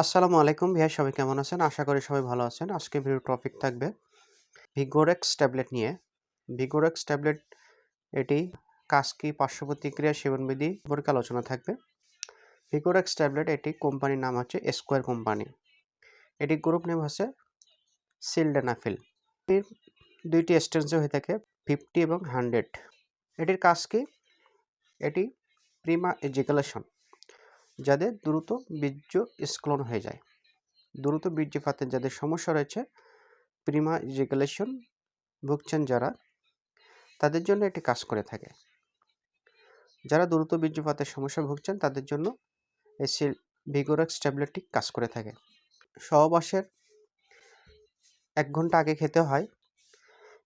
আসসালামু আলাইকুম ভাইয়া, সবাই কেমন আছেন? আশা করি সবাই ভালো আছেন। আজকে ভিডিও টপিক থাকবে ভিগোরেক্স ট্যাবলেট নিয়ে। ভিগোরেক্স ট্যাবলেট, এটি কাজ কি পার্শ্ব প্রতিক্রিয়া সেবনবিধি সম্পর্কে আলোচনা থাকবে। ভিগোরেক্স ট্যাবলেট, এটি কোম্পানির নাম হচ্ছে স্কোয়ার কোম্পানি। এটি গ্রুপ নেম হচ্ছে সিলডেনাফিল। এর দুইটি স্টেন্সে হয়ে থাকে ফিফটি এবং হান্ড্রেড এটির কাজ কি এটি প্রিমা এজিকুলেশন যাদের দ্রুত বীর্য স্খলন হয়ে যায়। দ্রুত বীর্যপাতের যাদের সমস্যা রয়েছে প্রিমা ইজিকুলেশন ভুগছেন যারা, তাদের জন্য এটি কাজ করে থাকে। যারা দ্রুত বীর্যপাতের সমস্যা ভুগছেন, তাদের জন্য এই ভিগোরাক্স ট্যাবলেটটি কাজ করে থাকে। সহবাসের এক ঘণ্টা আগে খেতে হয়,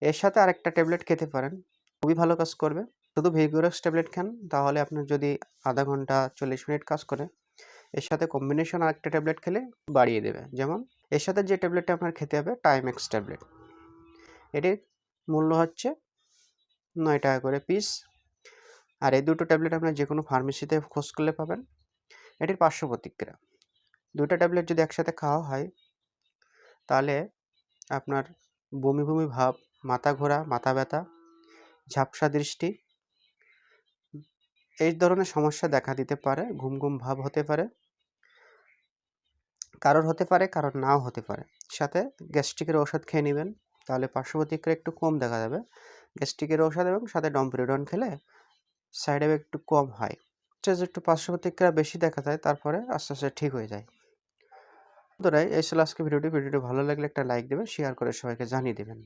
এর সাথে আরেকটা ট্যাবলেট খেতে পারেন, খুবই ভালো কাজ করবে। শুধু ভিগোরাক্স ট্যাবলেট খান, তাহলে আপনার যদি আধা ঘণ্টা চল্লিশ মিনিট কাজ করে, এর সাথে কম্বিনেশন আরেকটা ট্যাবলেট খেলে বাড়িয়ে দেবে। যেমন, এর সাথে যে ট্যাবলেটটা আপনার খেতে হবে টাইমেক্স ট্যাবলেট। এটির মূল্য হচ্ছে নয় টাকা করে পিস আর এই দুটো ট্যাবলেট আপনার যে কোনো ফার্মেসিতে খোঁজ করলে পাবেন। এটির পার্শ্ব প্রতিক্রিয়া। দুটো ট্যাবলেট যদি একসাথে খাওয়া হয়, তাহলে আপনার বমি বমি ভাব, মাথা ঘোরা, মাথা ব্যথা, ঝাপসা দৃষ্টি এই ধরনের সমস্যা দেখা দিতে পারে, ঘুম ঘুম ভাব হতে পারে। কারোর হতে পারে, কারোর নাও হতে পারে। সাথে গ্যাস্ট্রিকের ওষুধ খেয়ে নেবেন, তাহলে পার্শ্ব প্রতিক্রিয়া একটু কম দেখা যাবে। গ্যাস্ট্রিকের ওষুধ এবং সাথে ডম্পিরিডন খেলে সাইড এফেক্ট একটু কম হয়। একটু পার্শ্ব প্রতিক্রিয়া বেশি দেখা যায় তারপরে আস্তে আস্তে ঠিক হয়ে যায়। বন্ধুরা, এই ছিল আজকে ভিডিওটি। ভিডিওটি ভালো লাগলে একটা লাইক দেবেন শেয়ার করে সবাইকে জানিয়ে দেবেন।